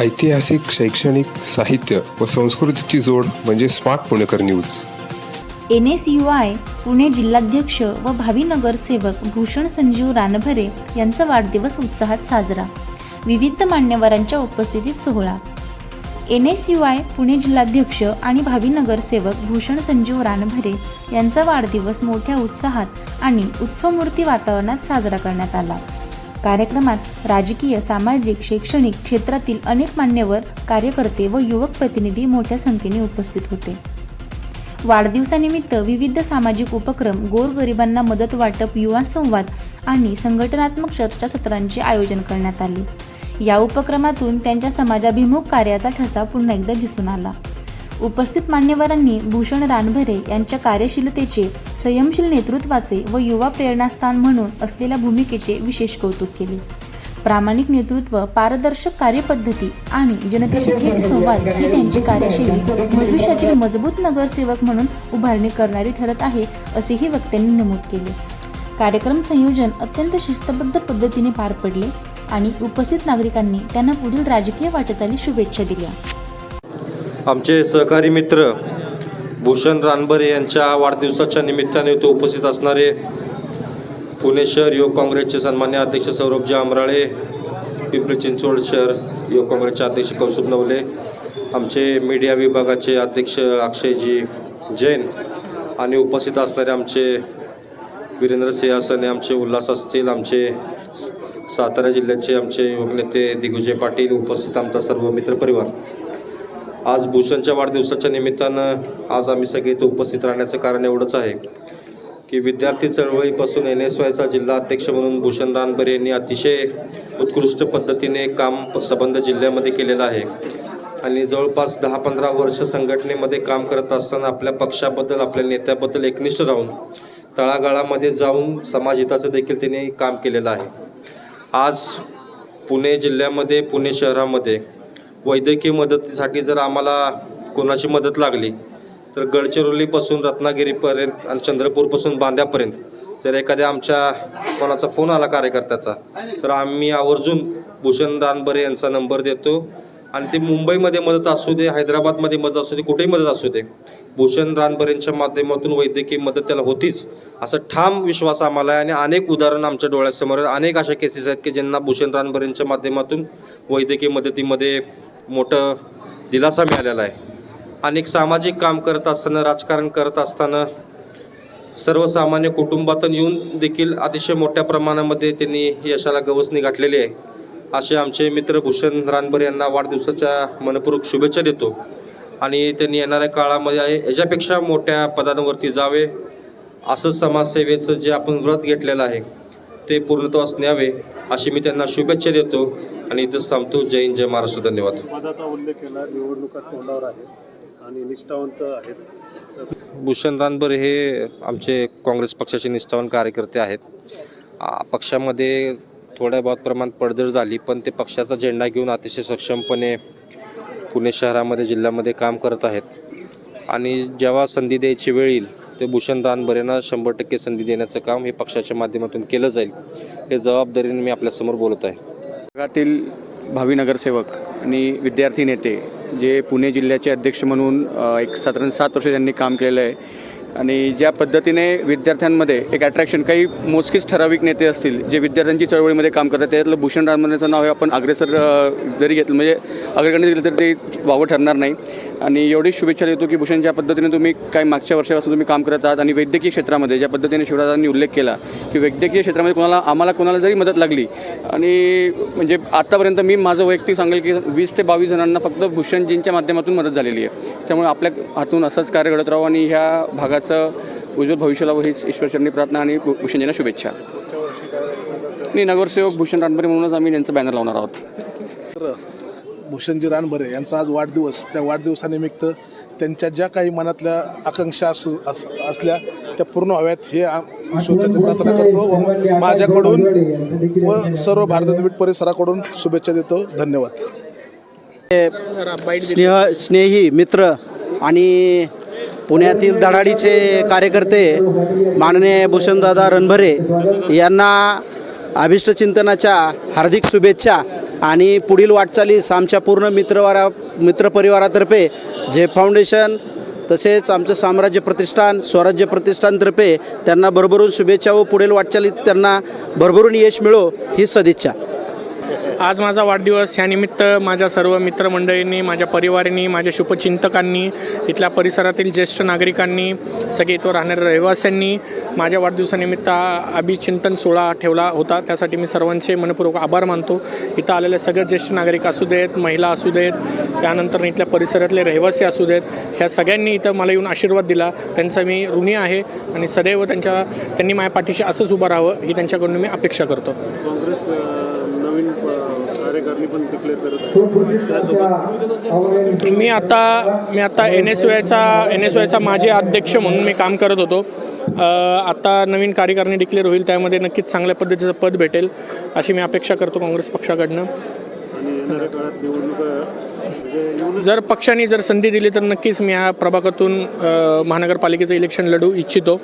ऐतिहासिक शैक्षणिक साहित्य व संस्कृतीची जोड म्हणजे smart Punekar news. N S U I Pune जिल्हाध्यक्ष व भावी नगरसेवक भूषण संजीव रानभरे यांचा वाढदिवस उत्साहात साजरा. विविध मान्यवरांच्या उपस्थितीत सोहळा. N S U I Pune जिल्हाध्यक्ष आणि भावी नगरसेवक भूषण संजीव रानभरे यांचा वाढदिवस मोठ्या उत्साहात आणि उत्सवमूर्ती वातावरणात साजरा करण्यात आला. कार्यक्रमात राजकीय सामाजिक शैक्षणिक क्षेत्रातील अनेक मान्यवर कार्यकर्ते व युवक प्रतिनिधी मोठ्या संख्येने उपस्थित होते. वाढदिवसानिमित्त विविध सामाजिक उपक्रम गोरगरिबांना मदत वाटप युवा संवाद आणि संघटनात्मक चर्चासत्रांचे आयोजन करण्यात आले. या उपक्रमातून त्यांच्या समाजाभिमुख कार्याचा ठसा पुन्हा एकदा दिसून आला. उपस्थित मान्यवरांनी भूषण रानभरे यांच्या कार्यशीलतेचे संयमशील नेतृत्वाचे व युवा प्रेरणास्थान म्हणून असलेल्या भूमिकेचे विशेष कौतुक केले. प्रामाणिक नेतृत्व पारदर्शक कार्यपद्धती आणि जनतेशी थेट संवाद ही त्यांची कार्यशैली भविष्यातील मजबूत नगरसेवक म्हणून उभारणी करणारी ठरत आहे असेही वक्त्यांनी नमूद केले. कार्यक्रम संयोजन अत्यंत शिस्तबद्ध पद्धतीने पार पडले आणि उपस्थित नागरिकांनी त्यांना पुढील राजकीय वाटचाली शुभेच्छा दिल्या. आमचे सहकारी मित्र भूषण रानबरे यांच्या वाढदिवसाच्या निमित्ताने तो उपस्थित असणारे पुणे शहर युवक काँग्रेसचे सन्मान्य अध्यक्ष सौरभजी आमराळे पिंपरी चिंचवड शहर युवक काँग्रेसचे अध्यक्ष कौस्तुभ नवले आमचे मीडिया विभागाचे अध्यक्ष अक्षयजी जैन आणि उपस्थित असणारे आमचे वीरेंद्र सिंहासने आमचे उल्हास असतील आमचे सातारा जिल्ह्याचे आमचे युवक नेते दिग्विजय पाटील उपस्थित आमचा सर्व मित्रपरिवार आज भूषणच्या वाढदिवसाच्या निमित्तानं आज आम्ही सगळे इथं उपस्थित राहण्याचं कारण एवढंच आहे की विद्यार्थी चळवळीपासून एन एस वायचा जिल्हा अध्यक्ष म्हणून भूषण रानबरे यांनी अतिशय उत्कृष्ट पद्धतीने काम संबंध जिल्ह्यामध्ये केलेलं आहे. आणि जवळपास दहा पंधरा वर्ष संघटनेमध्ये काम करत असताना आपल्या पक्षाबद्दल आपल्या नेत्याबद्दल एकनिष्ठ राहून तळागाळामध्ये जाऊन समाजहिताचं देखील त्यांनी काम केलेलं आहे. आज पुणे जिल्ह्यामध्ये पुणे शहरामध्ये वैद्यकीय मदतीसाठी जर आम्हाला कोणाची मदत लागली तर गडचिरोलीपासून रत्नागिरीपर्यंत आणि चंद्रपूरपासून बांद्यापर्यंत जर एखाद्या आमच्या कोणाचा फोन आला कार्यकर्त्याचा तर आम्ही आवर्जून भूषण दानबरे यांचा नंबर देतो. आणि ते मुंबईमध्ये मदत असू दे हैदराबादमध्ये मदत असू दे कुठेही मदत असू दे भूषण रानबरेंच्या माध्यमातून वैद्यकीय मदत त्याला होतीच. असं ठाम विश्वास आम्हाला आहे आणि अनेक उदाहरणं आमच्या डोळ्यासमोर अनेक अशा केसेस आहेत की ज्यांना भूषण रानबरेंच्या माध्यमातून वैद्यकीय मदतीमध्ये मोठं दिलासा मिळालेला आहे. अनेक सामाजिक काम करत असताना राजकारण करत असताना सर्वसामान्य कुटुंबातून येऊन देखील अतिशय मोठ्या प्रमाणामध्ये त्यांनी यशाला गवसणी गाठलेली आहे. असे आमचे मित्र भूषण रानभर यांना वाढदिवसाच्या मनपूर्वक शुभेच्छा देतो. आणि त्यांनी येणाऱ्या काळामध्ये याच्यापेक्षा मोठ्या पदांवरती जावे असं समाजसेवेचं जे आपण व्रत घेतलेलं आहे ते पूर्णत्वास न्यावे अशी मी त्यांना शुभेच्छा देतो. आणि इथंच थांबतो. जय हिंद जय महाराष्ट्र. धन्यवाद. पदाचा उल्लेख केला. निवडणुका तोंडावर आहे आणि निष्ठावंत आहेत. भूषण रानबर हे आमचे काँग्रेस पक्षाचे निष्ठावान कार्यकर्ते आहेत. आ, पक्षामध्ये थोड्या बहुत प्रमाणात पडझड झाली पण ते पक्षाचा झेंडा घेऊन अतिशय सक्षमपणे पुणे शहरामध्ये जिल्ह्यामध्ये काम करत आहेत. आणि जेव्हा संधी द्यायची वेळ येईल ते भूषण रानबरेंना शंभर टक्के संधी देण्याचं काम हे पक्षाच्या माध्यमातून केलं जाईल. हे जबाबदारीने मी आपल्यासमोर बोलत आहे. भागातील भावी नगरसेवक आणि विद्यार्थी नेते जे पुणे जिल्ह्याचे अध्यक्ष म्हणून एक साधारण सात वर्ष त्यांनी काम केलेलं आहे. आणि ज्या पद्धतीने विद्यार्थ्यांमध्ये एक अट्रॅक्शन काही मोजकीच ठराविक नेते असतील जे विद्यार्थ्यांची चळवळीमध्ये काम करतात त्यातलं भूषण रामनेचं नाव हे आपण अग्रेसर जरी घेतलं म्हणजे अग्रगण्य दिलं तर ते वावं ठरणार नाही. आणि एवढीच शुभेच्छा देतो की भूषण ज्या पद्धतीने तुम्ही काय मागच्या वर्षापासून तुम्ही काम करत आहात आणि वैद्यकीय क्षेत्रामध्ये ज्या पद्धतीने शिवराजांनी उल्लेख केला की वैद्यकीय क्षेत्रामध्ये कोणाला आम्हाला कोणाला जरी मदत लागली आणि म्हणजे आत्तापर्यंत मी माझं वैयक्तिक सांगेल की वीस ते बावीस जणांना फक्त भूषणजींच्या माध्यमातून मदत झालेली आहे. त्यामुळे आपल्या हातून असंच कार्य घडत राहू आणि ह्या भागाचं उज्ज्वल भविष्याला हीच ईश्वरचरणी प्रार्थना आणि भूषणजींना शुभेच्छा. आणि नगरसेवक भूषण रानबरे म्हणूनच आम्ही त्यांचं बॅनर लावणार आहोत. भूषणजी रानभरे यांचा आज वाढदिवस त्या वाढदिवसानिमित्त त्यांच्या ज्या काही मनातल्या आकांक्षा असू अस असल्या त्या पूर्ण व्हाव्यात हे आ- प्रार्थना करतो व माझ्याकडून व सर्व भारतवीट परिसराकडून शुभेच्छा देतो. धन्यवाद. स्नेह स्नेही मित्र आणि पुण्यातील धडाडीचे कार्यकर्ते माननीय भूषणदादा रणभरे यांना अभिष्टचिंतनाच्या हार्दिक शुभेच्छा. आणि पुढील वाटचालीस आमच्या पूर्ण मित्रवारा मित्रपरिवारातर्फे जे फाउंडेशन तसेच आमचं साम्राज्य प्रतिष्ठान स्वराज्य प्रतिष्ठानतर्फे त्यांना भरभरून शुभेच्छा व पुढील वाटचालीत त्यांना भरभरून यश मिळो ही सदिच्छा. आज माझा वाढदिवस ह्यानिमित्त माझ्या सर्व मित्रमंडळींनी माझ्या परिवारांनी माझ्या शुभचिंतकांनी इथल्या परिसरातील ज्येष्ठ नागरिकांनी सगळे इथं राहणाऱ्या रहिवाशांनी माझ्या वाढदिवसानिमित्त अभिचिंतन सोहळा ठेवला होता. त्यासाठी मी सर्वांचे मनपूर्वक आभार मानतो. इथं आलेले सगळे ज्येष्ठ नागरिक असू देत महिला असू देत त्यानंतर इथल्या परिसरातले रहिवासी असू देत ह्या सगळ्यांनी इथं मला येऊन आशीर्वाद दिला. त्यांचा मी ऋणी आहे आणि सदैव त्यांच्या त्यांनी माझ्या पाठीशी असंच उभं राहावं ही त्यांच्याकडून मी अपेक्षा करतो. काँग्रेस अ, नवीन अ, कार्यकारिणी पण डिक्लेअर करत मी आता मी आता एन एस वायचा एन एस वायचा माझे अध्यक्ष म्हणून मी काम करत होतो. आता नवीन कार्यकारिणी डिक्लेअर होईल त्यामध्ये नक्कीच चांगल्या पद्धतीचं पद भेटेल अशी मी अपेक्षा करतो काँग्रेस पक्षाकडनं. म्हणजे जर पक्षाने जर संधी दिली तर नक्कीच मी ह्या प्रभागातून महानगरपालिकेचं इलेक्शन लढू इच्छितो.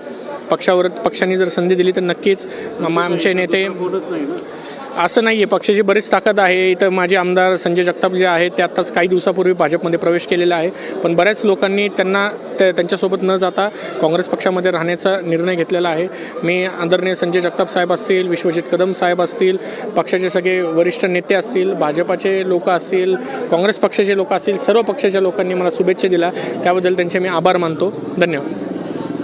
पक्षावर पक्षाने जर संधी दिली तर नक्कीच आमचे नेते असं नाही आहे पक्षाची बरीच ताकद आहे. इथं माझे आमदार संजय जगताप जे आहेत ते आत्ताच काही दिवसापूर्वी भाजपमध्ये प्रवेश केलेला आहे. पण बऱ्याच लोकांनी त्यांना त्या त्यांच्यासोबत न जाता काँग्रेस पक्षामध्ये राहण्याचा निर्णय घेतलेला आहे. मी आदरणीय संजय जगताप साहेब असतील विश्वजित कदम साहेब असतील पक्षाचे सगळे वरिष्ठ नेते असतील भाजपाचे लोक असतील काँग्रेस पक्षाचे लोक असतील सर्व पक्षाच्या लोकांनी मला शुभेच्छा दिल्या. त्याबद्दल त्यांचे मी आभार मानतो. धन्यवाद.